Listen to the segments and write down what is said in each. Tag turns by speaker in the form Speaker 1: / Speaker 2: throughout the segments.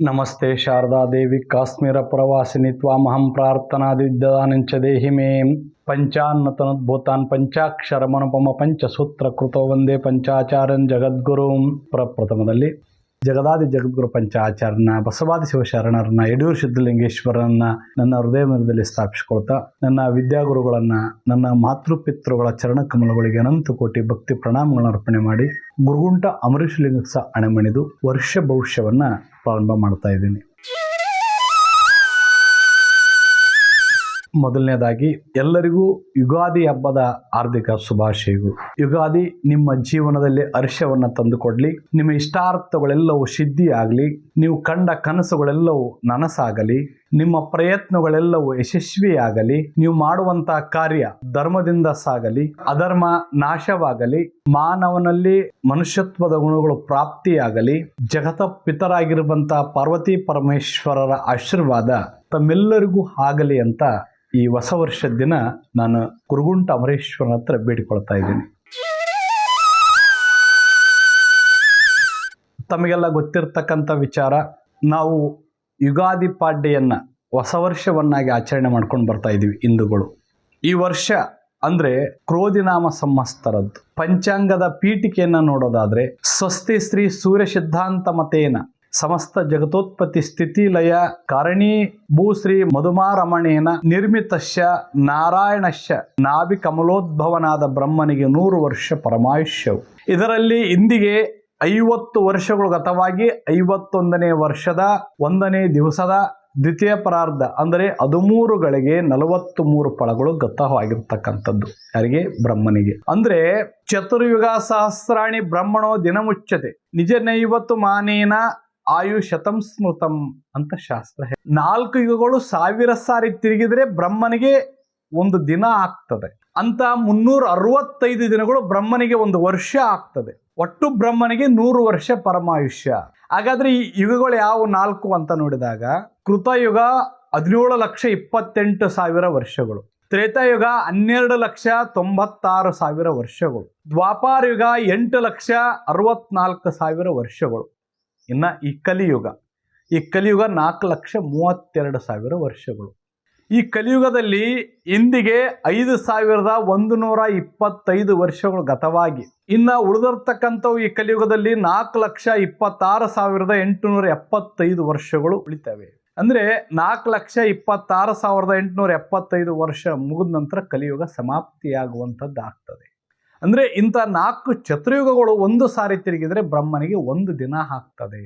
Speaker 1: ನಮಸ್ತೆ ಶಾರದಾ ದೇವಿ ಕಾಶ್ಮೀರ ಪ್ರವಾಸಿನಿ ತ್ವಾಮಹಂ ಪ್ರಾರ್ಥನಾದಿದ್ದಾನಂಚ ದೇಹಿ ಮೇ. ಪಂಚಾನ್ನತನದ್ಭೂತಾನ್ ಪಂಚಾಕ್ಷರ ಮನುಪಮ ಪಂಚಸೂತ್ರ ಕೃತೋ ಒಂದೇ ಪಂಚಾಚಾರ್ಯನ್ ಜಗದ್ಗುರುಂ. ಪ್ರಪ್ರಥಮದಲ್ಲಿ ಜಗದಾದಿ ಜಗದ್ಗುರು ಪಂಚಾಚಾರ್ಯನ ಬಸವಾದಿ ಶಿವಶರಣರನ್ನ ಯಡಿಯೂರು ಸಿದ್ಧಲಿಂಗೇಶ್ವರನ್ನ ನನ್ನ ಹೃದಯ ಮನದಲ್ಲಿ ಸ್ಥಾಪಿಸಿಕೊಳ್ತಾ ನನ್ನ ವಿದ್ಯಾಗುರುಗಳನ್ನ ನನ್ನ ಮಾತೃಪಿತೃಗಳ ಚರಣಕಮಲಗಳಿಗೆ ಅನಂತ ಕೋಟಿ ಭಕ್ತಿ ಪ್ರಣಾಮಗಳನ್ನು ಅರ್ಪಣೆ ಮಾಡಿ ಗುರುಗುಂಟ ಅಮರೀಶ್ ಲಿಂಗಸ ಅಣೆಮಣಿದು ವರ್ಷ ಭವಿಷ್ಯವನ್ನ ಪ್ರಾರಂಭ ಮಾಡ್ತಾ ಇದ್ದೀನಿ ಮೊದಲನೇದಾಗಿ ಎಲ್ಲರಿಗೂ ಯುಗಾದಿ ಹಬ್ಬದ ಹಾರ್ದಿಕ ಶುಭಾಶಯಗಳು. ಯುಗಾದಿ ನಿಮ್ಮ ಜೀವನದಲ್ಲಿ ಹರ್ಷವನ್ನು ತಂದುಕೊಡ್ಲಿ. ನಿಮ್ಮ ಇಷ್ಟಾರ್ಥಗಳೆಲ್ಲವೂ ಸಿದ್ಧಿಯಾಗಲಿ. ನೀವು ಕಂಡ ಕನಸುಗಳೆಲ್ಲವೂ ನನಸಾಗಲಿ. ನಿಮ್ಮ ಪ್ರಯತ್ನಗಳೆಲ್ಲವೂ ಯಶಸ್ವಿಯಾಗಲಿ. ನೀವು ಮಾಡುವಂತಹ ಕಾರ್ಯ ಧರ್ಮದಿಂದ ಸಾಗಲಿ. ಅಧರ್ಮ ನಾಶವಾಗಲಿ. ಮಾನವನಲ್ಲಿ ಮನುಷ್ಯತ್ವದ ಗುಣಗಳು ಪ್ರಾಪ್ತಿಯಾಗಲಿ. ಜಗತ ಪಿತರಾಗಿರುವಂತಹ ಪಾರ್ವತಿ ಪರಮೇಶ್ವರರ ಆಶೀರ್ವಾದ ತಮ್ಮೆಲ್ಲರಿಗೂ ಆಗಲಿ ಅಂತ ಈ ಹೊಸ ವರ್ಷದ ದಿನ ನಾನು ಕುರುಗುಂಟ ಅಮರೇಶ್ವರನ ಹತ್ರ ಬೇಡಿಕೊಳ್ತಾ ಇದ್ದೀನಿ. ತಮಗೆಲ್ಲ ಗೊತ್ತಿರತಕ್ಕಂಥ ವಿಚಾರ, ನಾವು ಯುಗಾದಿ ಪಾಡ್ಯೆಯನ್ನು ಹೊಸ ವರ್ಷವನ್ನಾಗಿ ಆಚರಣೆ ಮಾಡ್ಕೊಂಡು ಬರ್ತಾ ಇದ್ದೀವಿ ಹಿಂದೂಗಳು. ಈ ವರ್ಷ ಅಂದರೆ ಕ್ರೋಧಿನಾಮ ಸಂವತ್ಸರದ್ದು. ಪಂಚಾಂಗದ ಪೀಠಿಕೆಯನ್ನು ನೋಡೋದಾದರೆ ಸ್ವಸ್ತಿ ಶ್ರೀ ಸೂರ್ಯ ಸಿದ್ಧಾಂತ ಮತೇನ ಸಮಸ್ತ ಜಗತೋತ್ಪತ್ತಿ ಸ್ಥಿತಿ ಲಯ ಕಾರಣೀ ಭೂಶ್ರೀ ಮಧುಮಾರಮಣೇನ ನಿರ್ಮಿತಶ್ಯ ನಾರಾಯಣಶ್ಯ ನಾಭಿ ಕಮಲೋದ್ಭವನಾದ ಬ್ರಹ್ಮನಿಗೆ ನೂರು ವರ್ಷ ಪರಮಾಯುಷ್ಯವು. ಇದರಲ್ಲಿ ಇಂದಿಗೆ ಐವತ್ತು ವರ್ಷಗಳು ಗತವಾಗಿ ಐವತ್ತೊಂದನೇ ವರ್ಷದ ಒಂದನೇ ದಿವಸದ ದ್ವಿತೀಯ ಪರಾರ್ಧ, ಅಂದರೆ ಹದಿಮೂರುಗಳಿಗೆ ನಲವತ್ತು ಮೂರು ಫಳಗಳು ಗತವಾಗಿರ್ತಕ್ಕಂಥದ್ದು. ಯಾರಿಗೆ? ಬ್ರಹ್ಮನಿಗೆ. ಅಂದರೆ ಚತುರ್ಯುಗ ಸಹಸ್ರಾಣಿ ಬ್ರಹ್ಮಣೋ ದಿನಮುಚ್ಚತೆ ನಿಜ ನೈವತ್ತು ಮಾನೇನ ಆಯು ಶತಂ ಸ್ಮೃತಂ ಅಂತ ಶಾಸ್ತ್ರ ನಾಲ್ಕು ಯುಗಗಳು ಸಾವಿರ ಸಾರಿ ತಿರುಗಿದ್ರೆ ಬ್ರಹ್ಮನಿಗೆ ಒಂದು ದಿನ ಆಗ್ತದೆ. ಅಂತ ಮುನ್ನೂರ ಅರವತ್ತೈದು ದಿನಗಳು ಬ್ರಹ್ಮನಿಗೆ ಒಂದು ವರ್ಷ ಆಗ್ತದೆ. ಒಟ್ಟು ಬ್ರಹ್ಮನಿಗೆ ನೂರು ವರ್ಷ ಪರಮಾಯುಷ್ಯ. ಹಾಗಾದ್ರೆ ಈ ಯುಗಗಳು ಯಾವ ನಾಲ್ಕು ಅಂತ ನೋಡಿದಾಗ ಕೃತಯುಗ ಹದಿನೇಳು ಲಕ್ಷ ಇಪ್ಪತ್ತೆಂಟು ಸಾವಿರ ವರ್ಷಗಳು. ತ್ರೇತಾಯುಗ ಹನ್ನೆರಡು ಲಕ್ಷ ತೊಂಬತ್ತಾರು ಸಾವಿರ ವರ್ಷಗಳು. ದ್ವಾಪಾರ ಯುಗ ಎಂಟು ಲಕ್ಷ ಅರವತ್ನಾಲ್ಕು ಸಾವಿರ ವರ್ಷಗಳು. ಇನ್ನು ಈ ಕಲಿಯುಗ. ಈ ಕಲಿಯುಗ ನಾಲ್ಕು ಲಕ್ಷ ಮೂವತ್ತೆರಡು ಸಾವಿರ ವರ್ಷಗಳು. ಈ ಕಲಿಯುಗದಲ್ಲಿ ಇಂದಿಗೆ ಐದು ಸಾವಿರದ ಒಂದು ನೂರ ಇಪ್ಪತ್ತೈದು ವರ್ಷಗಳು ಗತವಾಗಿ. ಇನ್ನು ಉಳಿದಿರ್ತಕ್ಕಂಥವು ಈ ಕಲಿಯುಗದಲ್ಲಿ ನಾಲ್ಕು ಲಕ್ಷ ಇಪ್ಪತ್ತಾರು ಸಾವಿರದ ಎಂಟುನೂರ ಎಪ್ಪತ್ತೈದು ವರ್ಷಗಳು ಉಳಿತವೆ. ಅಂದರೆ ನಾಲ್ಕು ಲಕ್ಷ ಇಪ್ಪತ್ತಾರು ಸಾವಿರದ ಎಂಟುನೂರ ಎಪ್ಪತ್ತೈದು ವರ್ಷ ಮುಗಿದ ನಂತರ ಕಲಿಯುಗ ಸಮಾಪ್ತಿಯಾಗುವಂಥದ್ದು ಆಗ್ತದೆ ಅಂದರೆ ಇಂಥ ನಾಲ್ಕು ಚತುರ್ಯುಗಗಳು ಒಂದು ಸಾರಿ ತಿರುಗಿದರೆ ಬ್ರಹ್ಮನಿಗೆ ಒಂದು ದಿನ ಆಗ್ತದೆ.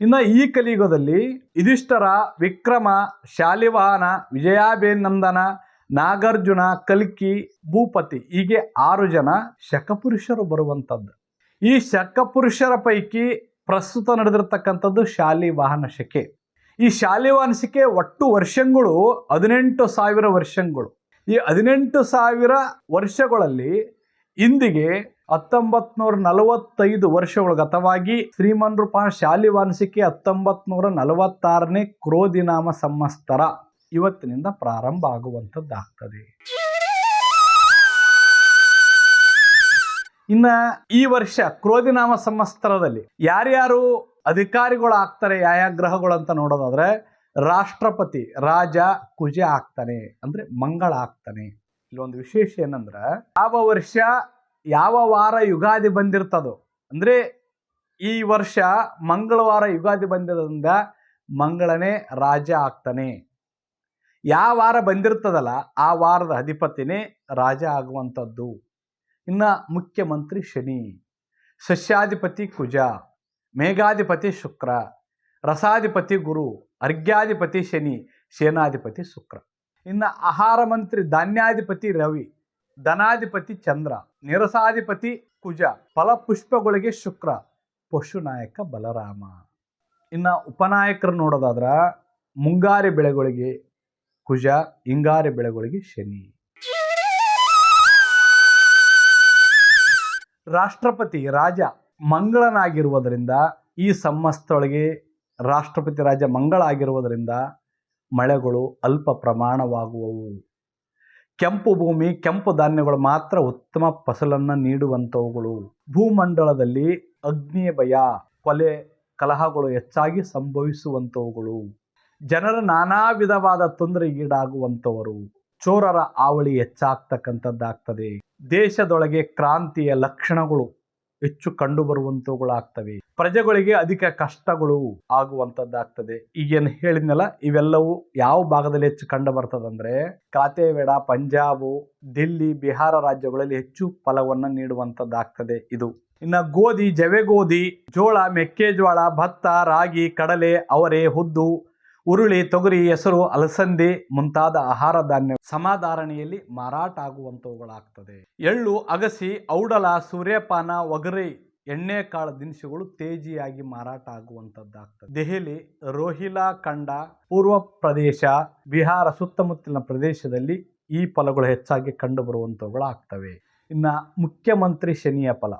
Speaker 1: ಇನ್ನು ಈ ಕಲಿಯುಗದಲ್ಲಿ ಯುಧಿಷ್ಠರ, ವಿಕ್ರಮ, ಶಾಲಿವಾಹನ ವಿಜಯಾಭಿನಂದನ ನಾಗಾರ್ಜುನ, ಕಲ್ಕಿ, ಭೂಪತಿ ಹೀಗೆ ಆರು ಜನ ಶಕಪುರುಷರು ಬರುವಂಥದ್ದು. ಈ ಶಕಪುರುಷರ ಪೈಕಿ ಪ್ರಸ್ತುತ ನಡೆದಿರ್ತಕ್ಕಂಥದ್ದು ಶಾಲಿವಾಹನ ಶಕೆ. ಈ ಶಾಲಿವಾಹನ ಶಕೆ ಒಟ್ಟು ವರ್ಷಗಳು ಹದಿನೆಂಟು ಸಾವಿರ ವರ್ಷಗಳು. ಈ ಹದಿನೆಂಟು ಸಾವಿರ ವರ್ಷಗಳಲ್ಲಿ ಇಂದಿಗೆ ಹತ್ತೊಂಬತ್ ನೂರ ನಲವತ್ತೈದು ವರ್ಷಗಳು ಗತವಾಗಿ ಶ್ರೀಮನ್ ರೂಪ ಶಾಲಿವಾನ್ಸಿಕೆ ಹತ್ತೊಂಬತ್ ನೂರ ನಲವತ್ತಾರನೇ ಕ್ರೋಧಿನಾಮ ಸಂವತ್ಸರ ಇವತ್ತಿನಿಂದ ಪ್ರಾರಂಭ ಆಗುವಂಥದ್ದಾಗ್ತದೆ. ಇನ್ನ ಈ ವರ್ಷ ಕ್ರೋಧಿನಾಮ ಸಂವತ್ಸರದಲ್ಲಿ ಯಾರ್ಯಾರು ಅಧಿಕಾರಿಗಳು ಆಗ್ತಾರೆ ಯಾವ ಗ್ರಹಗಳು ಅಂತ ನೋಡೋದಾದ್ರೆ ರಾಷ್ಟ್ರಪತಿ ರಾಜ ಕುಜೆ ಆಗ್ತಾನೆ, ಅಂದ್ರೆ ಮಂಗಳ ಆಗ್ತಾನೆ. ಇಲ್ಲೊಂದು ವಿಶೇಷ ಏನಂದ್ರೆ, ಯಾವ ವರ್ಷ ಯಾವ ವಾರ ಯುಗಾದಿ ಬಂದಿರ್ತದೋ, ಅಂದ್ರೆ ಈ ವರ್ಷ ಮಂಗಳವಾರ ಯುಗಾದಿ ಬಂದಿರೋದ್ರಿಂದ ಮಂಗಳನೇ ರಾಜ ಆಗ್ತಾನೆ. ಯಾವ ವಾರ ಬಂದಿರ್ತದಲ್ಲ, ಆ ವಾರದ ಅಧಿಪತಿನೇ ರಾಜ ಆಗುವಂಥದ್ದು. ಇನ್ನ ಮುಖ್ಯಮಂತ್ರಿ ಶನಿ, ಸಸ್ಯಾಧಿಪತಿ ಕುಜ, ಮೇಘಾಧಿಪತಿ ಶುಕ್ರ, ರಸಾಧಿಪತಿ ಗುರು, ಅರ್ಘ್ಯಾಧಿಪತಿ ಶನಿ, ಸೇನಾಧಿಪತಿ ಶುಕ್ರ. ಇನ್ನು ಆಹಾರ ಮಂತ್ರಿ ಧಾನ್ಯಾಧಿಪತಿ ರವಿ, ಧನಾಧಿಪತಿ ಚಂದ್ರ, ನಿರಸಾಧಿಪತಿ ಕುಜ ಫಲಪುಷ್ಪಗಳಿಗೆ ಶುಕ್ರ ಪಶುನಾಯಕ ಬಲರಾಮ. ಇನ್ನು ಉಪನಾಯಕರು ನೋಡೋದಾದ್ರ ಮುಂಗಾರಿ ಬೆಳೆಗಳಿಗೆ ಕುಜ, ಹಿಂಗಾರಿ ಬೆಳೆಗಳಿಗೆ ಶನಿ. ರಾಷ್ಟ್ರಪತಿ ರಾಜ ಮಂಗಳನಾಗಿರುವುದರಿಂದ ಈ ಸಮಸ್ತೊಳಗೆ ರಾಷ್ಟ್ರಪತಿ ರಾಜ ಮಂಗಳ ಆಗಿರುವುದರಿಂದ ಮಳೆಗಳು ಅಲ್ಪ ಪ್ರಮಾಣವಾಗುವವು. ಕೆಂಪು ಭೂಮಿ, ಕೆಂಪು ಧಾನ್ಯಗಳು ಮಾತ್ರ ಉತ್ತಮ ಫಸಲನ್ನು ನೀಡುವಂಥವುಗಳು ಭೂಮಂಡಲದಲ್ಲಿ ಅಗ್ನಿಯ ಭಯ ಕೊಲೆ, ಕಲಹಗಳು ಹೆಚ್ಚಾಗಿ ಸಂಭವಿಸುವಂಥವುಗಳು ಜನರ ನಾನಾ ವಿಧವಾದ ತೊಂದರೆಗೀಡಾಗುವಂಥವರು ಚೋರರ ಹಾವಳಿ ಹೆಚ್ಚಾಗ್ತಕ್ಕಂಥದ್ದಾಗ್ತದೆ. ದೇಶದೊಳಗೆ ಕ್ರಾಂತಿಯ ಲಕ್ಷಣಗಳು ಹೆಚ್ಚು ಕಂಡು ಬರುವಂತವುಗಳಾಗ್ತವೆ ಪ್ರಜೆಗಳಿಗೆ ಅಧಿಕ ಕಷ್ಟಗಳು ಆಗುವಂತದ್ದಾಗ್ತದೆ. ಈಗೇನು ಹೇಳಿದ್ನಲ್ಲ, ಇವೆಲ್ಲವೂ ಯಾವ ಭಾಗದಲ್ಲಿ ಹೆಚ್ಚು ಕಂಡು ಬರ್ತದಂದ್ರೆ ಕಾತೆವೇಡ ಪಂಜಾಬು, ದಿಲ್ಲಿ, ಬಿಹಾರ ರಾಜ್ಯಗಳಲ್ಲಿ ಹೆಚ್ಚು ಫಲವನ್ನ ನೀಡುವಂತದ್ದಾಗ್ತದೆ ಇದು. ಇನ್ನ ಗೋಧಿ ಜವೆ ಗೋಧಿ ಜೋಳ, ಮೆಕ್ಕೆಜೋಳ, ಭತ್ತ, ರಾಗಿ, ಕಡಲೆ, ಅವರೆ, ಹುದ್ದು ಉರುಳಿ, ತೊಗರಿ, ಹೆಸರು, ಅಲಸಂದಿ ಮುಂತಾದ ಆಹಾರ ಧಾನ್ಯ ಸಮಾಧಾರಣೆಯಲ್ಲಿ ಮಾರಾಟ ಆಗುವಂಥವುಗಳಾಗ್ತದೆ. ಎಳ್ಳು, ಅಗಸಿ, ಔಡಲ, ಸೂರ್ಯಪಾನ, ಒಗರಿ, ಎಣ್ಣೆ ಕಾಳು ದಿನಸುಗಳು ತೇಜಿಯಾಗಿ ಮಾರಾಟ ಆಗುವಂಥದ್ದಾಗ್ತದೆ. ದೆಹಲಿ, ರೋಹಿಲಾ ಖಂಡ, ಪೂರ್ವ ಪ್ರದೇಶ, ಬಿಹಾರ ಸುತ್ತಮುತ್ತಲಿನ ಪ್ರದೇಶದಲ್ಲಿ ಈ ಫಲಗಳು ಹೆಚ್ಚಾಗಿ ಕಂಡು ಬರುವಂತವುಗಳಾಗ್ತವೆ ಇನ್ನು ಮುಖ್ಯಮಂತ್ರಿ ಶನಿಯ ಫಲ.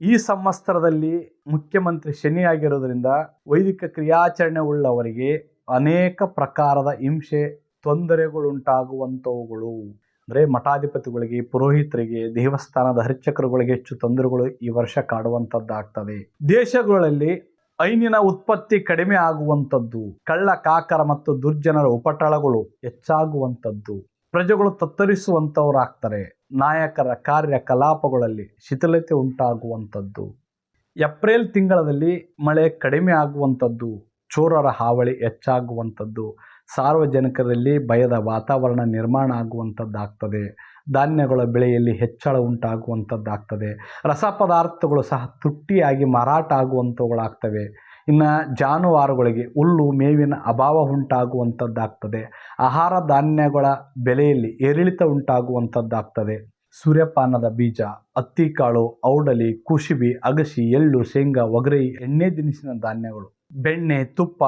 Speaker 1: ಈ ಸಂವತ್ಸರದಲ್ಲಿ ಮುಖ್ಯಮಂತ್ರಿ ಶನಿಯಾಗಿರೋದ್ರಿಂದ ವೈದಿಕ ಕ್ರಿಯಾಚರಣೆ ಉಳ್ಳವರಿಗೆ ಅನೇಕ ಪ್ರಕಾರದ ಹಿಂಸೆ, ತೊಂದರೆಗಳುಂಟಾಗುವಂಥವುಗಳು. ಅಂದರೆ ಮಠಾಧಿಪತಿಗಳಿಗೆ, ಪುರೋಹಿತರಿಗೆ, ದೇವಸ್ಥಾನದ ಅರ್ಚಕರುಗಳಿಗೆ ಹೆಚ್ಚು ತೊಂದರೆಗಳು ಈ ವರ್ಷ ಕಾಡುವಂಥದ್ದಾಗ್ತದೆ ದೇಶಗಳಲ್ಲಿ ಐನಿನ ಉತ್ಪತ್ತಿ ಕಡಿಮೆ ಆಗುವಂಥದ್ದು, ಕಳ್ಳ, ಕಾಕರ ಮತ್ತು ದುರ್ಜನರ ಉಪಟಳಗಳು ಹೆಚ್ಚಾಗುವಂಥದ್ದು. ಪ್ರಜೆಗಳು ತತ್ತರಿಸುವಂಥವರಾಗ್ತಾರೆ. ನಾಯಕರ ಕಾರ್ಯಕಲಾಪಗಳಲ್ಲಿ ಶಿಥಿಲತೆ ಉಂಟಾಗುವಂಥದ್ದು. ಏಪ್ರಿಲ್ ತಿಂಗಳಲ್ಲಿ ಮಳೆ ಕಡಿಮೆ ಆಗುವಂಥದ್ದು. ಚೋರರ ಹಾವಳಿ ಹೆಚ್ಚಾಗುವಂಥದ್ದು. ಸಾರ್ವಜನಿಕರಲ್ಲಿ ಭಯದ ವಾತಾವರಣ ನಿರ್ಮಾಣ ಆಗುವಂಥದ್ದಾಗ್ತದೆ. ಧಾನ್ಯಗಳ ಬೆಳೆಯಲ್ಲಿ ಹೆಚ್ಚಳ ಉಂಟಾಗುವಂಥದ್ದಾಗ್ತದೆ. ರಸ ಪದಾರ್ಥಗಳು ಸಹ ತುಟ್ಟಿಯಾಗಿ ಮಾರಾಟ ಆಗುವಂಥವುಗಳಾಗ್ತವೆ. ಇನ್ನು ಜಾನುವಾರುಗಳಿಗೆ ಹುಲ್ಲು, ಮೇವಿನ ಅಭಾವ ಉಂಟಾಗುವಂಥದ್ದಾಗ್ತದೆ. ಆಹಾರ ಧಾನ್ಯಗಳ ಬೆಲೆಯಲ್ಲಿ ಏರಿಳಿತ ಉಂಟಾಗುವಂಥದ್ದಾಗ್ತದೆ. ಸೂರ್ಯಪಾನದ ಬೀಜ ಹತ್ತಿಕಾಳು ಔಡಲಿ ಕುಶಿಬಿ ಅಗಸಿ, ಎಳ್ಳು, ಶೇಂಗಾ ಒಗರೈ ಎಣ್ಣೆ, ದಿನಸಿನ ಧಾನ್ಯಗಳು. ಬೆಣ್ಣೆ, ತುಪ್ಪ,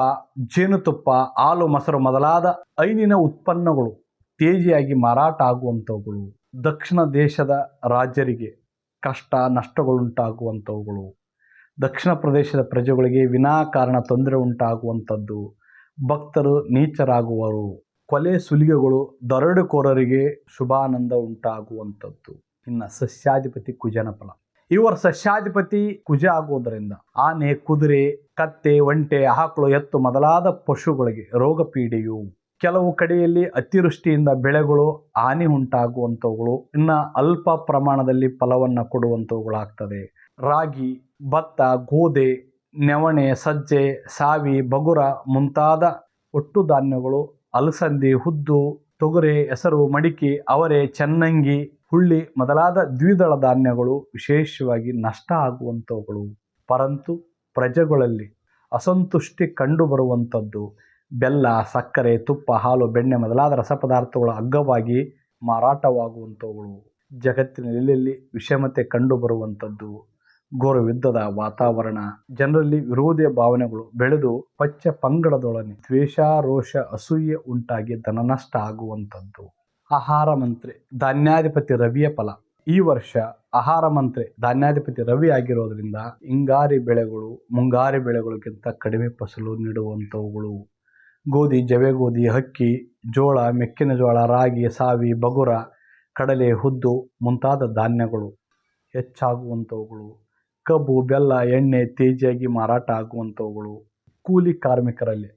Speaker 1: ಜೇನುತುಪ್ಪ, ಹಾಲು, ಮೊಸರು ಮೊದಲಾದ ಐನಿನ ಉತ್ಪನ್ನಗಳು ತೇಜಿಯಾಗಿ ಮಾರಾಟ ಆಗುವಂಥವುಗಳು. ದಕ್ಷಿಣ ದೇಶದ ರಾಜ್ಯರಿಗೆ ಕಷ್ಟ, ನಷ್ಟಗಳುಂಟಾಗುವಂಥವುಗಳು. ದಕ್ಷಿಣ ಪ್ರದೇಶದ ಪ್ರಜೆಗಳಿಗೆ ವಿನಾಕಾರಣ ತೊಂದರೆ ಉಂಟಾಗುವಂಥದ್ದು. ಭಕ್ತರು ನೀಚರಾಗುವರು. ಕೊಲೆ ಸುಲಿಗೆಗಳು ದರಡುಕೋರರಿಗೆ ಶುಭಾನಂದ ಉಂಟಾಗುವಂಥದ್ದು. ಇನ್ನು ಸಸ್ಯಾಧಿಪತಿ ಕುಜನ ಫಲ ಇವರು ಸಸ್ಯಾಧಿಪತಿ ಕುಜ ಆಗುವುದರಿಂದ ಆನೆ, ಕುದುರೆ, ಕತ್ತೆ, ಒಂಟೆ, ಆಕಳು, ಎತ್ತು ಮೊದಲಾದ ಪಶುಗಳಿಗೆ ರೋಗ ಪೀಡೆಯು ಕೆಲವು ಕಡೆಯಲ್ಲಿ ಅತಿವೃಷ್ಟಿಯಿಂದ ಬೆಳೆಗಳು ಹಾನಿ ಉಂಟಾಗುವಂಥವುಗಳು, ಇನ್ನು ಅಲ್ಪ ಪ್ರಮಾಣದಲ್ಲಿ ಫಲವನ್ನು ಕೊಡುವಂಥವುಗಳಾಗ್ತದೆ. ರಾಗಿ, ಭತ್ತ, ಗೋಧಿ, ನೆವಣೆ, ಸಜ್ಜೆ ಸಾವಿ ಬಗುರ ಮುಂತಾದ ಒಟ್ಟು ಧಾನ್ಯಗಳು ಅಲಸಂದಿ, ಹುದ್ದು, ತೊಗರೆ, ಹೆಸರು, ಮಡಿಕೆ, ಅವರೆ, ಚೆನ್ನಂಗಿ ಹುಳ್ಳಿ ಮೊದಲಾದ ದ್ವಿದಳ ಧಾನ್ಯಗಳು ವಿಶೇಷವಾಗಿ ನಷ್ಟ ಆಗುವಂಥವುಗಳು. ಪರಂತು ಪ್ರಜೆಗಳಲ್ಲಿ ಅಸಂತುಷ್ಟಿ ಕಂಡುಬರುವಂಥದ್ದು. ಬೆಲ್ಲ, ಸಕ್ಕರೆ, ತುಪ್ಪ, ಹಾಲು, ಬೆಣ್ಣೆ ಮೊದಲಾದ ರಸಪದಾರ್ಥಗಳು ಅಗ್ಗವಾಗಿ ಮಾರಾಟವಾಗುವಂಥವುಗಳು. ಜಗತ್ತಿನ ಎಲ್ಲೆಲ್ಲಿ ವಿಷಮತೆ ಕಂಡುಬರುವಂಥದ್ದು. ಘೋರ ಯುದ್ಧದ ವಾತಾವರಣ. ಜನರಲ್ಲಿ ವಿರೋಧಿಯ ಭಾವನೆಗಳು ಬೆಳೆದು ಪಚ್ಚ ಪಂಗಡದೊಡನೆ ದ್ವೇಷಾರೋಷ ಅಸೂಯೆ ಉಂಟಾಗಿ ಧನನಷ್ಟ ಆಗುವಂಥದ್ದು. ಆಹಾರ ಮಂತ್ರಿ, ಧಾನ್ಯಾಧಿಪತಿ ರವಿಯ ಫಲ. ಈ ವರ್ಷ ಆಹಾರ ಮಂತ್ರಿ, ಧಾನ್ಯಾಧಿಪತಿ ರವಿ ಆಗಿರೋದ್ರಿಂದ ಹಿಂಗಾರಿ ಬೆಳೆಗಳು, ಮುಂಗಾರಿ ಬೆಳೆಗಳಿಗಿಂತ ಕಡಿಮೆ ಫಸಲು ನೀಡುವಂಥವುಗಳು. ಗೋಧಿ, ಜವೆ ಗೋಧಿ, ಅಕ್ಕಿ, ಜೋಳ, ಮೆಕ್ಕಿನ ಜೋಳ, ರಾಗಿ ಸಾವಿ ಬಗುರ, ಕಡಲೆ, ಹುದ್ದು ಮುಂತಾದ ಧಾನ್ಯಗಳು ಹೆಚ್ಚಾಗುವಂಥವುಗಳು. ಕಬ್ಬು, ಬೆಲ್ಲ, ಎಣ್ಣೆ, ತೇಜಿಯಾಗಿ ಮಾರಾಟ ಆಗುವಂಥವುಗಳು. ಕೂಲಿ ಕಾರ್ಮಿಕರಲ್ಲಿ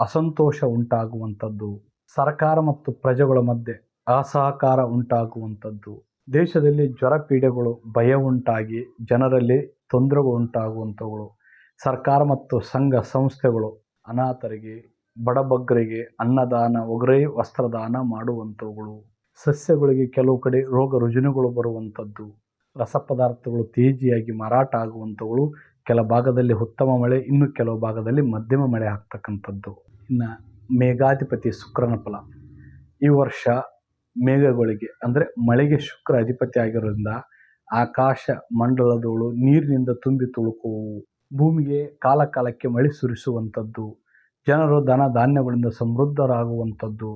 Speaker 1: ಅಸಂತೋಷ ಉಂಟಾಗುವಂಥದ್ದು. ಸರ್ಕಾರ ಮತ್ತು ಪ್ರಜೆಗಳ ಮಧ್ಯೆ ಅಸಹಕಾರ ಉಂಟಾಗುವಂಥದ್ದು. ದೇಶದಲ್ಲಿ ಜ್ವರ ಪೀಡೆಗಳು, ಭಯ ಉಂಟಾಗಿ ಜನರಲ್ಲಿ ತೊಂದರೆಗಳು ಉಂಟಾಗುವಂಥವುಗಳು. ಸರ್ಕಾರ ಮತ್ತು ಸಂಘ ಸಂಸ್ಥೆಗಳು ಅನಾಥರಿಗೆ, ಬಡಬಗ್ಗರಿಗೆ ಅನ್ನದಾನ ಒಗರೆ ವಸ್ತ್ರದಾನ ಮಾಡುವಂಥವುಗಳು. ಸಸ್ಯಗಳಿಗೆ ಕೆಲವು ಕಡೆ ರೋಗ ರುಜಿನಗಳು ಬರುವಂಥದ್ದು. ರಸಪದಾರ್ಥಗಳು ತೇಜಿಯಾಗಿ ಮಾರಾಟ ಆಗುವಂಥವುಗಳು. ಕೆಲ ಭಾಗದಲ್ಲಿ ಉತ್ತಮ ಮಳೆ, ಇನ್ನು ಕೆಲವು ಭಾಗದಲ್ಲಿ ಮಧ್ಯಮ ಮಳೆ ಆಗ್ತಕ್ಕಂಥದ್ದು. ಇನ್ನು ಮೇಘಾಧಿಪತಿ ಶುಕ್ರನ ಫಲ. ಈ ವರ್ಷ ಮೇಘಗಳಿಗೆ, ಅಂದರೆ ಮಳೆಗೆ ಶುಕ್ರ ಅಧಿಪತಿ ಆಗಿರೋದ್ರಿಂದ ಆಕಾಶ ಮಂಡಲದವಳು ನೀರಿನಿಂದ ತುಂಬಿ ತುಳುಕುವು ಭೂಮಿಗೆ ಕಾಲ ಕಾಲಕ್ಕೆ ಮಳೆ ಸುರಿಸುವಂಥದ್ದು, ಜನರು ಧನ ಧಾನ್ಯಗಳಿಂದ ಸಮೃದ್ಧರಾಗುವಂಥದ್ದು,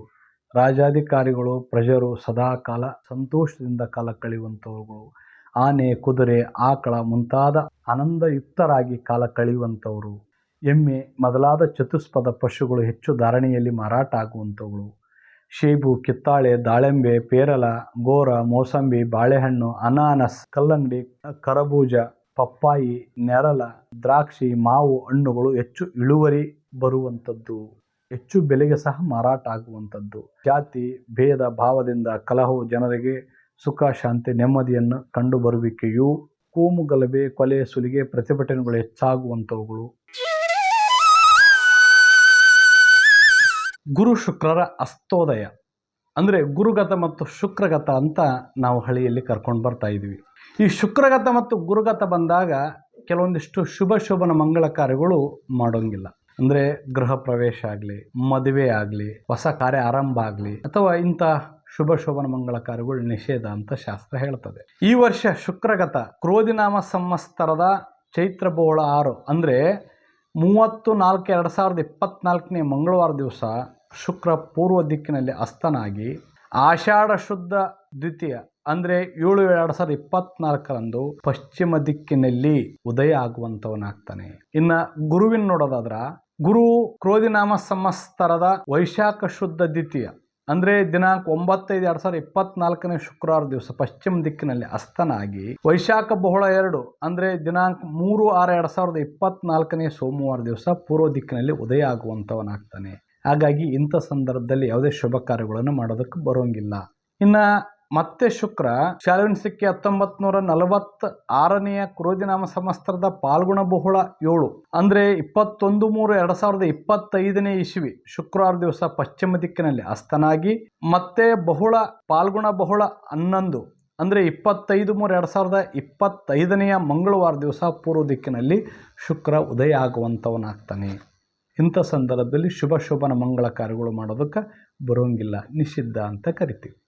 Speaker 1: ರಾಜಾಧಿಕಾರಿಗಳು ಪ್ರಜರು ಸದಾ ಕಾಲ ಸಂತೋಷದಿಂದ ಕಾಲ ಕಳೆಯುವಂಥವುಗಳು. ಆನೆ, ಕುದುರೆ, ಆಕಳ ಮುಂತಾದ ಆನಂದಯುಕ್ತರಾಗಿ ಕಾಲ ಕಳೆಯುವಂಥವರು. ಎಮ್ಮೆ ಮೊದಲಾದ ಚತುಷ್ಪದ ಪಶುಗಳು ಹೆಚ್ಚು ಧಾರಣೆಯಲ್ಲಿ ಮಾರಾಟ ಆಗುವಂಥವುಗಳು. ಶೇಬು, ಕಿತ್ತಾಳೆ, ದಾಳಿಂಬೆ, ಪೇರಲ, ಗೋರ, ಮೋಸಂಬಿ, ಬಾಳೆಹಣ್ಣು, ಅನಾನಸ್, ಕಲ್ಲಂಗಡಿ, ಕರಬೂಜ, ಪಪ್ಪಾಯಿ, ನೆರಲ, ದ್ರಾಕ್ಷಿ, ಮಾವು ಹಣ್ಣುಗಳು ಹೆಚ್ಚು ಇಳುವರಿ ಬರುವಂಥದ್ದು. ಹೆಚ್ಚು ಬೆಲೆಗೆ ಸಹ ಮಾರಾಟ ಆಗುವಂಥದ್ದು. ಜಾತಿ, ಭೇದ ಭಾವದಿಂದ ಕಲಹವು ಜನರಿಗೆ ಸುಖ, ಶಾಂತಿ, ನೆಮ್ಮದಿಯನ್ನು ಕಂಡುಬರುವಿಕೆಯು ಕೋಮು ಗಲಭೆ ಕೊಲೆ, ಸುಲಿಗೆ, ಪ್ರತಿಭಟನೆಗಳು ಹೆಚ್ಚಾಗುವಂಥವುಗಳು. ಗುರು ಶುಕ್ರರ ಅಸ್ತೋದಯ. ಅಂದರೆ ಗುರುಗತ ಮತ್ತು ಶುಕ್ರಗತ ಅಂತ ನಾವು ಹಳಿಯಲ್ಲಿ ಕರ್ಕೊಂಡು ಬರ್ತಾ ಇದ್ದೀವಿ. ಈ ಶುಕ್ರಗತ ಮತ್ತು ಗುರುಗತ ಬಂದಾಗ ಕೆಲವೊಂದಿಷ್ಟು ಶುಭ ಶುಭನ ಮಂಗಳ ಕಾರ್ಯಗಳು ಮಾಡೋಂಗಿಲ್ಲ. ಅಂದರೆ ಗೃಹ ಪ್ರವೇಶ ಆಗಲಿ, ಮದುವೆ ಆಗಲಿ, ಹೊಸ ಕಾರ್ಯ ಆರಂಭ ಆಗಲಿ, ಅಥವಾ ಇಂಥ ಶುಭ ಶೋಭನ ಮಂಗಳ ಕಾರ್ಯಗಳು ನಿಷೇಧ ಅಂತ ಶಾಸ್ತ್ರ ಹೇಳ್ತದೆ. ಈ ವರ್ಷ ಶುಕ್ರಗತ ಕ್ರೋಧಿನಾಮ ಸಂವತ್ಸರದ ಚೈತ್ರ ಬೋಳ ಆರು. ಅಂದರೆ ಮೂವತ್ತು ನಾಲ್ಕು ಎರಡು ಸಾವಿರದ ಇಪ್ಪತ್ನಾಲ್ಕನೇ ಮಂಗಳವಾರ ದಿವಸ ಶುಕ್ರ ಪೂರ್ವ ದಿಕ್ಕಿನಲ್ಲಿ ಅಸ್ತನಾಗಿ, ಆಷಾಢ ಶುದ್ಧ ದ್ವಿತೀಯ, ಅಂದರೆ ಏಳು ಎರಡು ಸಾವಿರದ ಇಪ್ಪತ್ನಾಲ್ಕರಂದು ಪಶ್ಚಿಮ ದಿಕ್ಕಿನಲ್ಲಿ ಉದಯ ಆಗುವಂಥವನಾಗ್ತಾನೆ. ಇನ್ನು ಗುರುವಿನ ನೋಡೋದಾದ್ರ, ಗುರು ಕ್ರೋಧಿನಾಮ ಸಂವತ್ಸರದ ವೈಶಾಖ ಶುದ್ಧ ದ್ವಿತೀಯ, ಅಂದರೆ ದಿನಾಂಕ ಒಂಬತ್ತೈದು ಎರಡು ಸಾವಿರದ ಇಪ್ಪತ್ನಾಲ್ಕನೇ ಶುಕ್ರವಾರ ದಿವಸ ಪಶ್ಚಿಮ ದಿಕ್ಕಿನಲ್ಲಿ ಅಸ್ತನಾಗಿ, ವೈಶಾಖ ಬಹುಳ ಎರಡು, ಅಂದರೆ ದಿನಾಂಕ ಮೂರು ಆರು ಎರಡು ಸಾವಿರದ ಇಪ್ಪತ್ನಾಲ್ಕನೇ ಸೋಮವಾರ ದಿವಸ ಪೂರ್ವ ದಿಕ್ಕಿನಲ್ಲಿ ಉದಯ ಆಗುವಂಥವನಾಗ್ತಾನೆ. ಹಾಗಾಗಿ ಇಂಥ ಸಂದರ್ಭದಲ್ಲಿ ಯಾವುದೇ ಶುಭ ಕಾರ್ಯಗಳನ್ನು ಮಾಡೋದಕ್ಕೆ ಬರೋಂಗಿಲ್ಲ. ಇನ್ನು ಮತ್ತೆ ಶುಕ್ರ ಶಾಲ್ವನ್ಸಿಕ್ಕೆ ಹತ್ತೊಂಬತ್ತು ನೂರ ನಲವತ್ತ ಆರನೆಯ ಕ್ರೋಧಿನಾಮ ಸಮಸ್ತ್ರದ ಪಾಲ್ಗುಣ ಬಹುಳ ಏಳು. ಅಂದರೆ ಇಪ್ಪತ್ತೊಂದು ಮೂರು ಎರಡು ಸಾವಿರದ ಇಪ್ಪತ್ತೈದನೇ ಇಸ್ವಿ, ಶುಕ್ರವಾರ ದಿವಸ ಪಶ್ಚಿಮ ದಿಕ್ಕಿನಲ್ಲಿ ಅಸ್ತನಾಗಿ, ಮತ್ತೆ ಬಹುಳ ಪಾಲ್ಗುಣ ಬಹುಳ ಹನ್ನೊಂದು. ಅಂದರೆ ಇಪ್ಪತ್ತೈದು ಮೂರು ಎರಡು ಸಾವಿರದ ಇಪ್ಪತ್ತೈದನೆಯ ಮಂಗಳವಾರ ದಿವಸ ಪೂರ್ವ ದಿಕ್ಕಿನಲ್ಲಿ ಶುಕ್ರ ಉದಯ ಆಗುವಂಥವನಾಗ್ತಾನೆ. ಇಂಥ ಸಂದರ್ಭದಲ್ಲಿ ಶುಭ ಶುಭನ ಮಂಗಳ ಕಾರ್ಯಗಳು ಮಾಡೋದಕ್ಕೆ ಬರೋಂಗಿಲ್ಲ. ನಿಷಿದ್ಧ ಅಂತ ಕರಿತೀವಿ.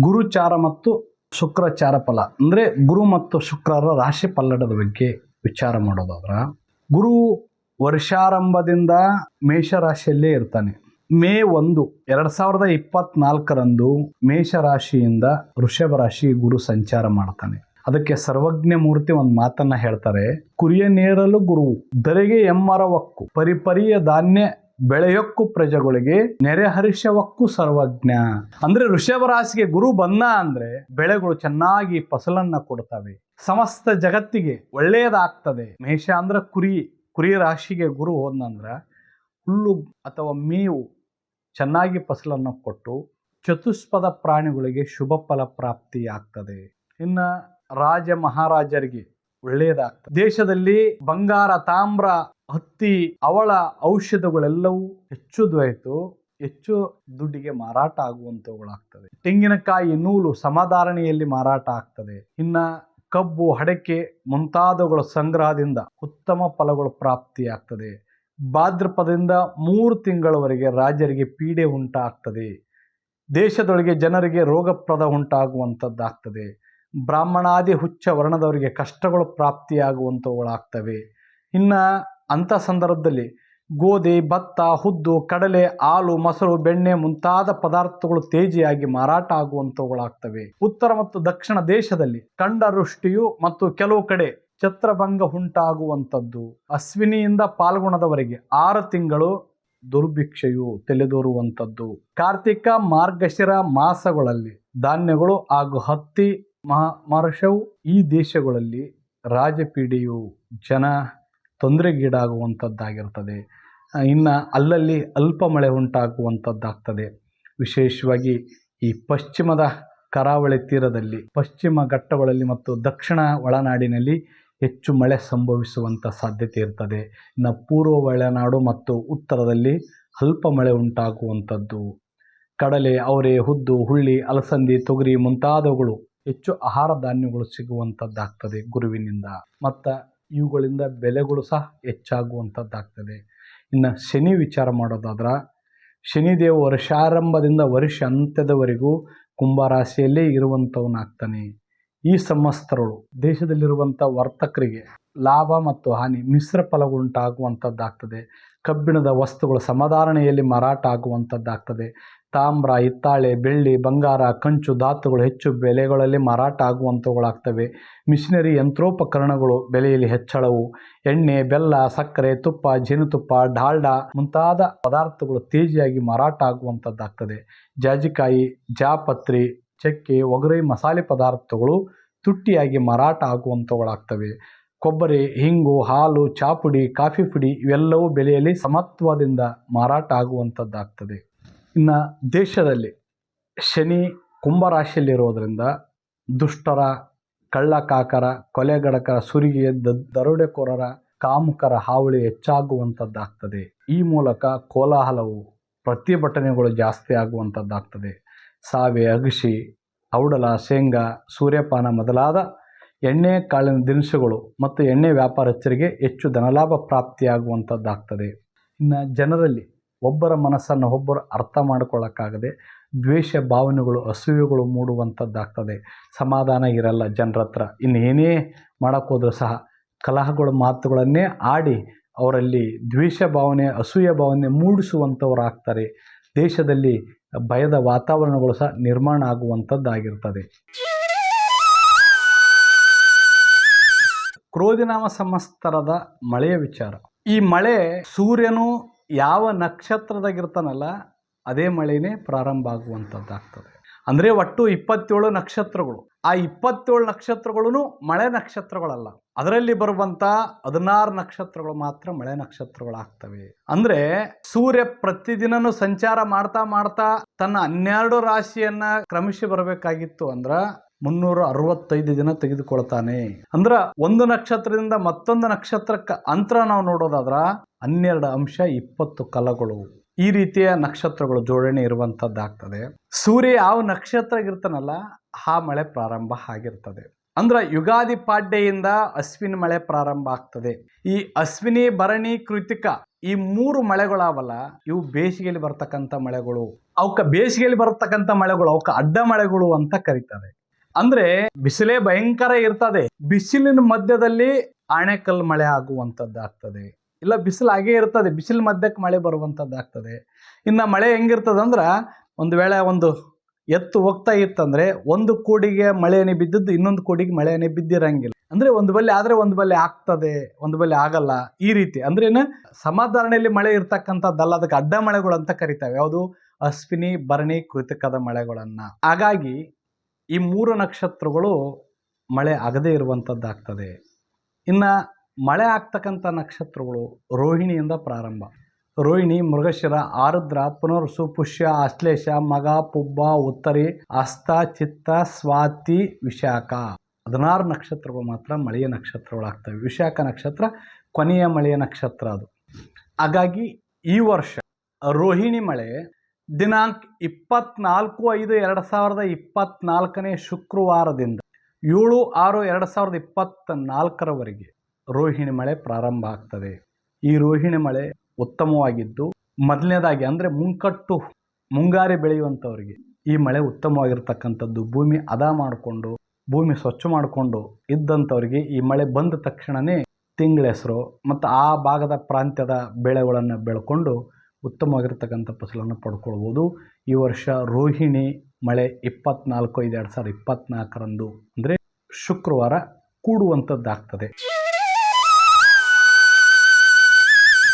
Speaker 1: ಗುರುಚಾರ ಮತ್ತು ಶುಕ್ರಚಾರ ಫಲ. ಅಂದರೆ ಗುರು ಮತ್ತು ಶುಕ್ರರ ರಾಶಿ ಪಲ್ಲಟದ ಬಗ್ಗೆ ವಿಚಾರ ಮಾಡೋದಾದ್ರೆ, ಗುರು ವರ್ಷಾರಂಭದಿಂದ ಮೇಷರಾಶಿಯಲ್ಲೇ ಇರ್ತಾನೆ. ಮೇ ಒಂದು, ಎರಡು ಸಾವಿರದ ಇಪ್ಪತ್ನಾಲ್ಕರಂದು ಮೇಷರಾಶಿಯಿಂದ ವೃಷಭ ರಾಶಿ ಗುರು ಸಂಚಾರ ಮಾಡ್ತಾನೆ. ಅದಕ್ಕೆ ಸರ್ವಜ್ಞ ಮೂರ್ತಿ ಒಂದು ಮಾತನ್ನ ಹೇಳ್ತಾರೆ, ಕುರಿಯ ನೇರಲು ಗುರು ದರೆಗೆ ಎಮ್ಮರವಕ್ಕು, ಪರಿಪರಿಯ ಧಾನ್ಯ ಬೆಳೆಯೊಕ್ಕು ಪ್ರಜೆಗಳಿಗೆ ನೆರೆಹರಿಸವಕ್ಕೂ ಸರ್ವಜ್ಞ. ಅಂದ್ರೆ ಋಷಭ ರಾಶಿಗೆ ಗುರು ಬಂದ ಅಂದ್ರೆ ಬೆಳೆಗಳು ಚೆನ್ನಾಗಿ ಫಸಲನ್ನ ಕೊಡ್ತವೆ. ಸಮಸ್ತ ಜಗತ್ತಿಗೆ ಒಳ್ಳೆಯದಾಗ್ತದೆ ಮೇಷ ಅಂದ್ರೆ ಕುರಿ ಕುರಿ ರಾಶಿಗೆ ಗುರು ಒಂದಂದ್ರ ಹುಲ್ಲು ಅಥವಾ ಮೇವು ಚೆನ್ನಾಗಿ ಫಸಲನ್ನು ಕೊಟ್ಟು ಚತುಷ್ಪದ ಪ್ರಾಣಿಗಳಿಗೆ ಶುಭ ಫಲ ಪ್ರಾಪ್ತಿ ಆಗ್ತದೆ ಇನ್ನ ರಾಜ ಮಹಾರಾಜರಿಗೆ ಒಳ್ಳೆಯದಾಗ್ತದೆ. ದೇಶದಲ್ಲಿ ಬಂಗಾರ, ತಾಮ್ರ, ಹತ್ತಿ, ಅವಳ ಔಷಧಗಳೆಲ್ಲವೂ ಹೆಚ್ಚು ಹೆಚ್ಚು ದುಡ್ಡಿಗೆ ಮಾರಾಟ ಆಗುವಂಥವುಗಳಾಗ್ತದೆ ತೆಂಗಿನಕಾಯಿ ನೂಲು ಸಮಧಾರಣೆಯಲ್ಲಿ ಮಾರಾಟ ಆಗ್ತದೆ. ಇನ್ನ ಕಬ್ಬು, ಹಡಕೆ ಮುಂತಾದವುಗಳ ಸಂಗ್ರಹದಿಂದ ಉತ್ತಮ ಫಲಗಳು ಪ್ರಾಪ್ತಿಯಾಗ್ತದೆ. ಭಾದ್ರಪದದಿಂದ ಮೂರು ತಿಂಗಳವರೆಗೆ ರಾಜರಿಗೆ ಪೀಡೆ ಉಂಟಾಗ್ತದೆ. ದೇಶದೊಳಗೆ ಜನರಿಗೆ ರೋಗಪ್ರದ ಉಂಟಾಗುವಂಥದ್ದಾಗ್ತದೆ. ಬ್ರಾಹ್ಮಣಾದಿ ಹುಚ್ಚ ವರ್ಣದವರಿಗೆ ಕಷ್ಟಗಳು ಪ್ರಾಪ್ತಿಯಾಗುವಂಥವುಗಳಾಗ್ತವೆ. ಇನ್ನು ಅಂಥ ಸಂದರ್ಭದಲ್ಲಿ ಗೋಧಿ, ಭತ್ತ, ಹುದ್ದು, ಕಡಲೆ, ಹಾಲು, ಮೊಸರು, ಬೆಣ್ಣೆ ಮುಂತಾದ ಪದಾರ್ಥಗಳು ತೇಜಿಯಾಗಿ ಮಾರಾಟ ಆಗುವಂಥವುಗಳಾಗ್ತವೆ. ಉತ್ತರ ಮತ್ತು ದಕ್ಷಿಣ ದೇಶದಲ್ಲಿ ಕಂಡ ವೃಷ್ಟಿಯು ಮತ್ತು ಕೆಲವು ಕಡೆ ಛತ್ರಭಂಗ ಉಂಟಾಗುವಂಥದ್ದು. ಅಶ್ವಿನಿಯಿಂದ ಪಾಲ್ಗೊಣದವರೆಗೆ ಆರು ತಿಂಗಳು ದುರ್ಭಿಕ್ಷೆಯು ತಲೆದೋರುವಂಥದ್ದು. ಕಾರ್ತಿಕ, ಮಾರ್ಗಶಿರ ಮಾಸಗಳಲ್ಲಿ ಧಾನ್ಯಗಳು ಹಾಗೂ ಹತ್ತಿ ಮಹ ಈ ದೇಶಗಳಲ್ಲಿ ರಾಜಪೀಡೆಯು ಜನ ತೊಂದರೆಗೀಡಾಗುವಂಥದ್ದಾಗಿರ್ತದೆ. ಇನ್ನು ಅಲ್ಲಲ್ಲಿ ಅಲ್ಪ ಮಳೆ ಉಂಟಾಗುವಂಥದ್ದಾಗ್ತದೆ. ವಿಶೇಷವಾಗಿ ಈ ಪಶ್ಚಿಮದ ಕರಾವಳಿ ತೀರದಲ್ಲಿ, ಪಶ್ಚಿಮ ಘಟ್ಟಗಳಲ್ಲಿ ಮತ್ತು ದಕ್ಷಿಣ ಒಳನಾಡಿನಲ್ಲಿ ಹೆಚ್ಚು ಮಳೆ ಸಂಭವಿಸುವಂಥ ಸಾಧ್ಯತೆ ಇರ್ತದೆ. ಇನ್ನು ಪೂರ್ವ ಒಳನಾಡು ಮತ್ತು ಉತ್ತರದಲ್ಲಿ ಅಲ್ಪ ಮಳೆ ಉಂಟಾಗುವಂಥದ್ದು. ಕಡಲೆ, ಅವರೆ, ಹುದ್ದು, ಹುಳ್ಳಿ, ಅಲಸಂದಿ, ತೊಗರಿ ಮುಂತಾದವುಗಳು ಹೆಚ್ಚು ಆಹಾರ ಧಾನ್ಯಗಳು ಸಿಗುವಂಥದ್ದಾಗ್ತದೆ ಗುರುವಿನಿಂದ. ಮತ್ತು ಇವುಗಳಿಂದ ಬೆಲೆಗಳು ಸಹ ಹೆಚ್ಚಾಗುವಂಥದ್ದಾಗ್ತದೆ. ಇನ್ನು ಶನಿ ವಿಚಾರ ಮಾಡೋದಾದ್ರೆ, ಶನಿದೇವ ವರ್ಷಾರಂಭದಿಂದ ವರ್ಷ ಅಂತ್ಯದವರೆಗೂ ಕುಂಭರಾಶಿಯಲ್ಲೇ ಇರುವಂಥವನಾಗ್ತಾನೆ. ಈ ಸಂವತ್ಸರಗಳು ದೇಶದಲ್ಲಿರುವಂಥ ವರ್ತಕರಿಗೆ ಲಾಭ ಮತ್ತು ಹಾನಿ ಮಿಶ್ರ ಫಲಗಳುಂಟಾಗುವಂಥದ್ದಾಗ್ತದೆ. ಕಬ್ಬಿಣದ ವಸ್ತುಗಳು ಸಮಧಾರಣೆಯಲ್ಲಿ ಮಾರಾಟ ಆಗುವಂಥದ್ದಾಗ್ತದೆ. ತಾಮ್ರ, ಹಿತ್ತಾಳೆ, ಬೆಳ್ಳಿ, ಬಂಗಾರ, ಕಂಚು, ಧಾತುಗಳು ಹೆಚ್ಚು ಬೆಲೆಗಳಲ್ಲಿ ಮಾರಾಟ ಆಗುವಂಥವುಗಳಾಗ್ತವೆ. ಮಿಷನರಿ ಯಂತ್ರೋಪಕರಣಗಳು ಬೆಲೆಯಲ್ಲಿ ಹೆಚ್ಚಳವು. ಎಣ್ಣೆ, ಬೆಲ್ಲ, ಸಕ್ಕರೆ, ತುಪ್ಪ, ಜೇನುತುಪ್ಪ, ಡಾಲ್ಡಾ ಮುಂತಾದ ಪದಾರ್ಥಗಳು ತೇಜಿಯಾಗಿ ಮಾರಾಟ ಆಗುವಂಥದ್ದಾಗ್ತದೆ. ಜಾಜಿಕಾಯಿ, ಜಾಪತ್ರಿ, ಚಕ್ಕೆ, ಒಗರೆ ಮಸಾಲೆ ಪದಾರ್ಥಗಳು ತುಟ್ಟಿಯಾಗಿ ಮಾರಾಟ ಆಗುವಂಥವುಗಳಾಗ್ತವೆ. ಕೊಬ್ಬರಿ, ಹಿಂಗು, ಹಾಲು, ಚಾಪುಡಿ, ಕಾಫಿ ಪುಡಿ ಇವೆಲ್ಲವೂ ಬೆಲೆಯಲ್ಲಿ ಸಮತ್ವದಿಂದ ಮಾರಾಟ ಆಗುವಂಥದ್ದಾಗ್ತದೆ. ಇನ್ನು ದೇಶದಲ್ಲಿ ಶನಿ ಕುಂಭರಾಶಿಯಲ್ಲಿರೋದರಿಂದ ದುಷ್ಟರ, ಕಳ್ಳಕಾಕರ, ಕೊಲೆಗಡಕರ, ಸುರಿಗೆ ದ- ದರೋಡೆಕೋರರ ಕಾಮುಕರ ಹಾವಳಿ ಹೆಚ್ಚಾಗುವಂಥದ್ದಾಗ್ತದೆ. ಈ ಮೂಲಕ ಕೋಲಾಹಲವು ಪ್ರತಿಭಟನೆಗಳು ಜಾಸ್ತಿ ಆಗುವಂಥದ್ದಾಗ್ತದೆ. ಸಾವೆ ಅಗಸಿ ಔಡಲ, ಶೇಂಗಾ, ಸೂರ್ಯಪಾನ ಮೊದಲಾದ ಎಣ್ಣೆ ಕಾಳಿನ ದಿನಸುಗಳು ಮತ್ತು ಎಣ್ಣೆ ವ್ಯಾಪಾರಸ್ಥರಿಗೆ ಹೆಚ್ಚು ಧನಲಾಭ ಪ್ರಾಪ್ತಿಯಾಗುವಂಥದ್ದಾಗ್ತದೆ. ಇನ್ನು ಜನರಲ್ಲಿ ಒಬ್ಬರ ಮನಸ್ಸನ್ನು ಒಬ್ಬರು ಅರ್ಥ ಮಾಡ್ಕೊಳ್ಳೋಕ್ಕಾಗದೆ ದ್ವೇಷ ಭಾವನೆಗಳು, ಅಸೂಯೆಗಳು ಮೂಡುವಂಥದ್ದಾಗ್ತದೆ. ಸಮಾಧಾನ ಇರಲ್ಲ ಜನರ ಹತ್ರ. ಇನ್ನೇನೇ ಮಾಡೋಕ್ಕೋದ್ರೂ ಸಹ ಕಲಹಗಳ, ಮಾತುಗಳನ್ನೇ ಆಡಿ ಅವರಲ್ಲಿ ದ್ವೇಷ ಭಾವನೆ, ಅಸೂಯ ಭಾವನೆ ಮೂಡಿಸುವಂಥವರಾಗ್ತಾರೆ. ದೇಶದಲ್ಲಿ ಭಯದ ವಾತಾವರಣಗಳು ಸಹ ನಿರ್ಮಾಣ ಆಗುವಂಥದ್ದಾಗಿರ್ತದೆ. ಕ್ರೋಧಿನಾಮ ಸಂವತ್ಸರದ ಮಳೆಯ ವಿಚಾರ. ಈ ಮಳೆ ಸೂರ್ಯನು ಯಾವ ನಕ್ಷತ್ರದಾಗಿರ್ತಾನಲ್ಲ, ಅದೇ ಮಳೆನೇ ಪ್ರಾರಂಭ ಆಗುವಂಥದ್ದಾಗ್ತದೆ ಅಂದರೆ ಒಟ್ಟು ಇಪ್ಪತ್ತೇಳು ನಕ್ಷತ್ರಗಳು. ಆ ಇಪ್ಪತ್ತೇಳು ನಕ್ಷತ್ರಗಳು ಮಳೆ ನಕ್ಷತ್ರಗಳಲ್ಲ. ಅದರಲ್ಲಿ ಬರುವಂಥ ಹದಿನಾರು ನಕ್ಷತ್ರಗಳು ಮಾತ್ರ ಮಳೆ ನಕ್ಷತ್ರಗಳಾಗ್ತವೆ. ಅಂದರೆ ಸೂರ್ಯ ಪ್ರತಿದಿನನೂ ಸಂಚಾರ ಮಾಡ್ತಾ ಮಾಡ್ತಾ ತನ್ನ ಹನ್ನೆರಡು ರಾಶಿಯನ್ನ ಕ್ರಮಿಸಿ ಬರಬೇಕಾಗಿತ್ತು ಅಂದ್ರ ಮುನ್ನೂರ ಅರವತ್ತೈದು ದಿನ ತೆಗೆದುಕೊಳ್ತಾನೆ. ಅಂದ್ರ ಒಂದು ನಕ್ಷತ್ರದಿಂದ ಮತ್ತೊಂದು ನಕ್ಷತ್ರಕ್ಕೆ ಅಂತರ ನಾವು ನೋಡೋದಾದ್ರ ಹನ್ನೆರಡು ಅಂಶ ಇಪ್ಪತ್ತು ಕಲಗಳು. ಈ ರೀತಿಯ ನಕ್ಷತ್ರಗಳು ಜೋಡಣೆ ಇರುವಂತದ್ದಾಗ್ತದೆ ಸೂರ್ಯ ಯಾವ ನಕ್ಷತ್ರ ಇರ್ತಾನಲ್ಲ ಆ ಮಳೆ ಪ್ರಾರಂಭ ಆಗಿರ್ತದೆ. ಅಂದ್ರ ಯುಗಾದಿ ಪಾಡ್ಯೆಯಿಂದ ಅಶ್ವಿನಿ ಮಳೆ ಪ್ರಾರಂಭ ಆಗ್ತದೆ. ಈ ಅಶ್ವಿನಿ, ಭರಣಿ, ಕೃತಿಕ ಈ ಮೂರು ಮಳೆಗಳಾವಲ್ಲ, ಇವು ಬೇಸಿಗೆಯಲ್ಲಿ ಬರ್ತಕ್ಕಂಥ ಮಳೆಗಳು. ಅವಕ್ಕೆ ಬೇಸಿಗೆಯಲ್ಲಿ ಬರ್ತಕ್ಕಂಥ ಮಳೆಗಳು, ಅವಕ್ಕೆ ಅಡ್ಡ ಮಳೆಗಳು ಅಂತ ಕರೀತಾರೆ. ಅಂದ್ರೆ ಬಿಸಿಲೇ ಭಯಂಕರ ಇರ್ತದೆ. ಬಿಸಿಲಿನ ಮಧ್ಯದಲ್ಲಿ ಆಣೆಕಲ್ ಮಳೆ ಆಗುವಂಥದ್ದಾಗ್ತದೆ ಇಲ್ಲ, ಬಿಸಿಲು ಹಾಗೆ ಇರ್ತದೆ. ಬಿಸಿಲು ಮಧ್ಯಕ್ಕೆ ಮಳೆ ಬರುವಂಥದ್ದಾಗ್ತದೆ ಇನ್ನು ಮಳೆ ಹೆಂಗಿರ್ತದೆ ಅಂದ್ರೆ ಒಂದು ವೇಳೆ ಒಂದು ಎತ್ತು ಹೋಗ್ತಾ ಇತ್ತಂದ್ರೆ ಒಂದು ಕೋಡಿಗೆ ಮಳೆನೇ ಬಿದ್ದಿದ್ದು ಇನ್ನೊಂದು ಕೋಡಿಗೆ ಮಳೆನೇ ಬಿದ್ದಿರಂಗಿಲ್ಲ. ಅಂದ್ರೆ ಒಂದು ಬಲ್ಲಿ ಆದ್ರೆ ಒಂದು ಬಲ್ಲಿ ಆಗ್ತದೆ, ಒಂದು ಬಲ್ಲಿ ಆಗಲ್ಲ ಈ ರೀತಿ. ಅಂದ್ರೆ ಏನು ಸಮಾಧಾರಣೆಯಲ್ಲಿ ಮಳೆ ಇರ್ತಕ್ಕಂಥದ್ದಲ್ಲ, ಅದಕ್ಕೆ ಅಡ್ಡ ಮಳೆಗಳು ಅಂತ ಕರಿತಾವೆ. ಯಾವುದು? ಅಶ್ವಿನಿ ಭರಣಿ ಕೃತಕದ ಮಳೆಗಳನ್ನ. ಹಾಗಾಗಿ ಈ ಮೂರು ನಕ್ಷತ್ರಗಳು ಮಳೆ ಆಗದೇ ಇರುವಂಥದ್ದಾಗ್ತದೆ. ಇನ್ನು ಮಳೆ ಆಗ್ತಕ್ಕಂಥ ನಕ್ಷತ್ರಗಳು ರೋಹಿಣಿಯಿಂದ ಪ್ರಾರಂಭ. ರೋಹಿಣಿ, ಮೃಗಶಿರ, ಆರುದ್ರ ಪುನರ್ಸು ಪುಷ್ಯ ಆಶ್ಲೇಷ ಮಗ, ಪುಬ್ಬ, ಉತ್ತರಿ ಹಸ್ತ ಚಿತ್ತ, ಸ್ವಾತಿ, ವಿಶಾಖ. ಹದಿನಾರು ನಕ್ಷತ್ರಗಳು ಮಾತ್ರ ಮಳೆಯ ನಕ್ಷತ್ರಗಳಾಗ್ತವೆ. ವಿಶಾಖ ನಕ್ಷತ್ರ ಕೊನೆಯ ಮಳೆಯ ನಕ್ಷತ್ರ ಅದು. ಹಾಗಾಗಿ ಈ ವರ್ಷ ರೋಹಿಣಿ ಮಳೆ ದಿನಾಂಕ ಇಪ್ಪತ್ನಾಲ್ಕು ಐದು ಎರಡು ಸಾವಿರದ ಇಪ್ಪತ್ನಾಲ್ಕನೇ ಶುಕ್ರವಾರದಿಂದ ಏಳು ಆರು ಎರಡು ಸಾವಿರದ ಇಪ್ಪತ್ತ ನಾಲ್ಕರವರೆಗೆ ರೋಹಿಣಿ ಮಳೆ ಪ್ರಾರಂಭ ಆಗ್ತದೆ. ಈ ರೋಹಿಣಿ ಮಳೆ ಉತ್ತಮವಾಗಿದ್ದು, ಮೊದಲನೇದಾಗಿ ಅಂದರೆ ಮುಂಕಟ್ಟು ಮುಂಗಾರಿ ಬೆಳೆಯುವಂಥವರಿಗೆ ಈ ಮಳೆ ಉತ್ತಮವಾಗಿರ್ತಕ್ಕಂಥದ್ದು. ಭೂಮಿ ಅದ ಮಾಡಿಕೊಂಡು, ಭೂಮಿ ಸ್ವಚ್ಛ ಮಾಡಿಕೊಂಡು ಇದ್ದಂಥವ್ರಿಗೆ ಈ ಮಳೆ ಬಂದ ತಕ್ಷಣವೇ ತಿಂಗಳ ಹೆಸರು ಮತ್ತು ಆ ಭಾಗದ ಪ್ರಾಂತ್ಯದ ಬೆಳೆಗಳನ್ನು ಬೆಳ್ಕೊಂಡು ಉತ್ತಮವಾಗಿರ್ತಕ್ಕಂಥ ಫಸಲನ್ನು ಪಡ್ಕೊಳ್ಬೋದು. ಈ ವರ್ಷ ರೋಹಿಣಿ ಮಳೆ ಇಪ್ಪತ್ನಾಲ್ಕು, ಐದು, ಎರಡು ಸಾವಿರದ ಇಪ್ಪತ್ನಾಲ್ಕರಂದು ಅಂದರೆ ಶುಕ್ರವಾರ ಕೂಡುವಂಥದ್ದಾಗ್ತದೆ.